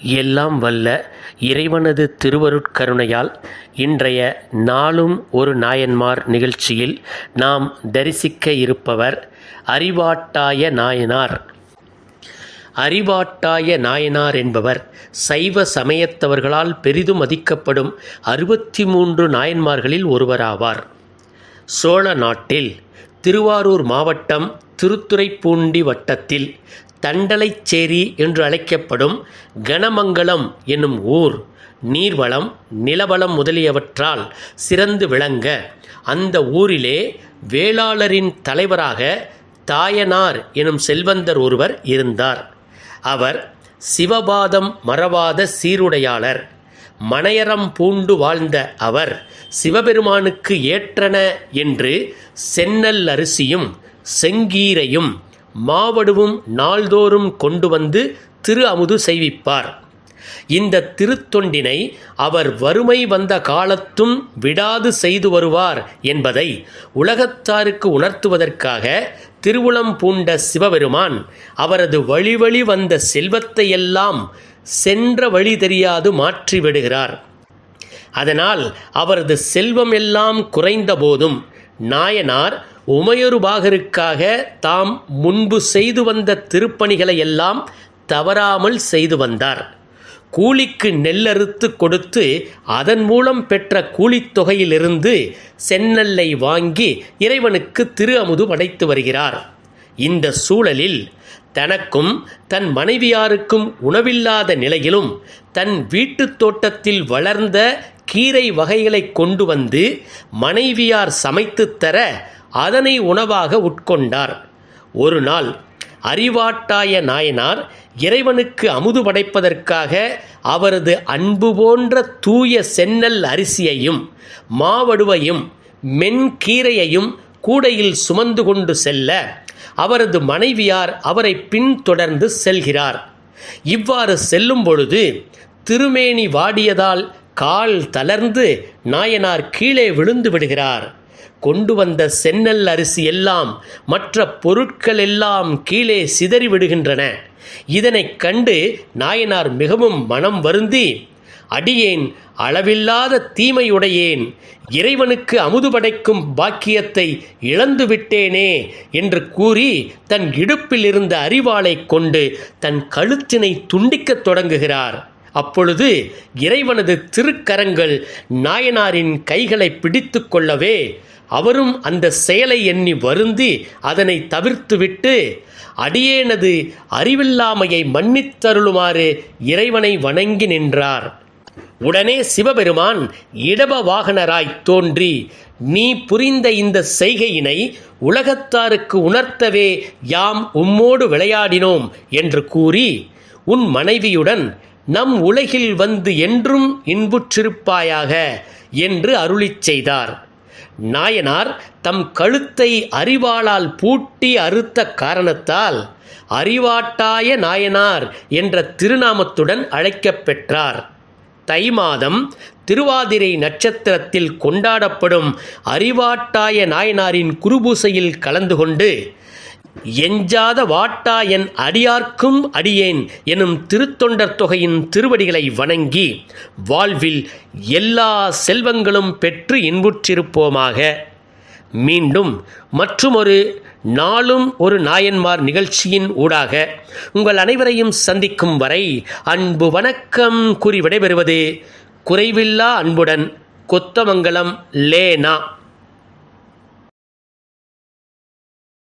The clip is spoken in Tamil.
எல்லாம் வல்ல இறைவனது திருவருட்கருணையால் இன்றைய நாளும் ஒரு நாயன்மார் நிகழ்ச்சியில் நாம் தரிசிக்க இருப்பவர் அறிவாட்டாய நாயனார். அறிவாட்டாய நாயனார் என்பவர் சைவ சமயத்தவர்களால் பெரிதும் மதிக்கப்படும் அறுபத்தி மூன்று நாயன்மார்களில் ஒருவராவார். சோழ நாட்டில் திருவாரூர் மாவட்டம் திருத்துறைப்பூண்டி வட்டத்தில் தண்டலைச்சேரி என்று அழைக்கப்படும் கனமங்கலம் என்னும் ஊர் நீர்வளம் நிலவளம் முதலியவற்றால் சிறந்து விளங்க அந்த ஊரிலே வேளாளரின் தலைவராக தாயனார் எனும் செல்வந்தர் ஒருவர் இருந்தார். அவர் சிவபாதம் மறவாத சீருடையாளர். மனையறம் பூண்டு வாழ்ந்த அவர் சிவபெருமானுக்கு ஏற்றன என்று சென்னல் அரிசியும் செங்கீரையும் மாவடுவும் நாள்தோறும் கொண்டு வந்து திரு அமுது செய்விப்பார். இந்த திருத்தொண்டினை அவர் வறுமை வந்த காலத்தும் விடாது செய்து வருவார் என்பதை உலகத்தாருக்கு உணர்த்துவதற்காக திருவுளம் பூண்ட சிவபெருமான் அவரது வழிவழி வந்த செல்வத்தையெல்லாம் சென்ற வழி தெரியாது மாற்றிவிடுகிறார் அதனால் அவரது செல்வம் எல்லாம் குறைந்த போதும் நாயனார் உமையொருபாகருக்காக தாம் முன்பு செய்து வந்த திருப்பணிகளை எல்லாம் தவறாமல் செய்து வந்தார். கூலிக்கு நெல்லறுத்து கொடுத்து அதன் மூலம் பெற்ற கூலித்தொகையிலிருந்து செந்நெல்லை வாங்கி இறைவனுக்கு திரு அமுது படைத்து வருகிறார். இந்த சூழலில் தனக்கும் தன் மனைவியாருக்கும் உணவில்லாத நிலையிலும் தன் வீட்டுத் தோட்டத்தில் வளர்ந்த கீரை வகைகளை கொண்டு வந்து மனைவியார் சமைத்துத் தர அதனை உணவாக உட்கொண்டார். ஒரு நாள் அறிவாட்டாய நாயனார் இறைவனுக்கு அமுது படைப்பதற்காக அவரது அன்பு போன்ற தூய சென்னல் அரிசியையும் மாவடுவையும் மென்கீரையையும் கூடையில் சுமந்து கொண்டு செல்ல அவரது மனைவியார் அவரை பின்தொடர்ந்து செல்கிறார். இவ்வாறு செல்லும் பொழுது திருமேனி வாடியதால் கால் தளர்ந்து நாயனார் கீழே விழுந்து விடுகிறார். கொண்டு வந்த செந்நெல் அரிசி எல்லாம் மற்ற பொருட்கள் எல்லாம் கீழே சிதறிவிடுகின்றன இதனைக் கண்டு நாயனார் மிகவும் மனம் வருந்தி அடியேன் அளவில்லாத தீமையுடையேன் இறைவனுக்கு அமுது படைக்கும் பாக்கியத்தை இழந்து விட்டேனே என்று கூறி தன் இடுப்பில் இருந்த அரிவாளை கொண்டு தன் கழுத்தினை துண்டிக்கத் தொடங்குகிறார். அப்பொழுது இறைவனது திருக்கரங்கள் நாயனாரின் கைகளை பிடித்து கொள்ளவே அவரும் அந்த செயலை எண்ணி வருந்தி அதனை தவிர்த்துவிட்டு அடியேனது அறிவில்லாமையை மன்னித்தருளுமாறு இறைவனை வணங்கி நின்றார். உடனே சிவபெருமான் இடப வாகனராய் தோன்றி நீ புரிந்த இந்த செய்கையினை உலகத்தாருக்கு உணர்த்தவே யாம் உம்மோடு விளையாடினோம் என்று கூறி உன் மனைவியுடன் நம் உலகில் வந்து என்றும் இன்புற்றிருப்பாயாக என்று அருளிச் செய்தார். நாயனார் தம் கழுத்தை அறிவாளால் பூட்டி அறுத்த காரணத்தால் அறிவாட்டாய நாயனார் என்ற திருநாமத்துடன் அழைக்கப் பெற்றார். தை மாதம் திருவாதிரை நட்சத்திரத்தில் கொண்டாடப்படும் அறிவாட்டாய நாயனாரின் குருபூசையில் கலந்து கொண்டு எஞ்சாத வாட்டா என் அடியார்க்கும் அடியேன் எனும் திருத்தொண்டர் தொகையின் திருவடிகளை வணங்கி வாழ்வில் எல்லா செல்வங்களும் பெற்று இன்புற்றிருப்போமாக. மீண்டும் மற்றுமொரு நாளும் ஒரு நாயன்மார் நிகழ்ச்சியின் ஊடாக உங்கள் அனைவரையும் சந்திக்கும் வரை அன்பு வணக்கம் கூறி விடைபெறுவது குறைவில்லா அன்புடன் கொத்தமங்கலம் லேனா.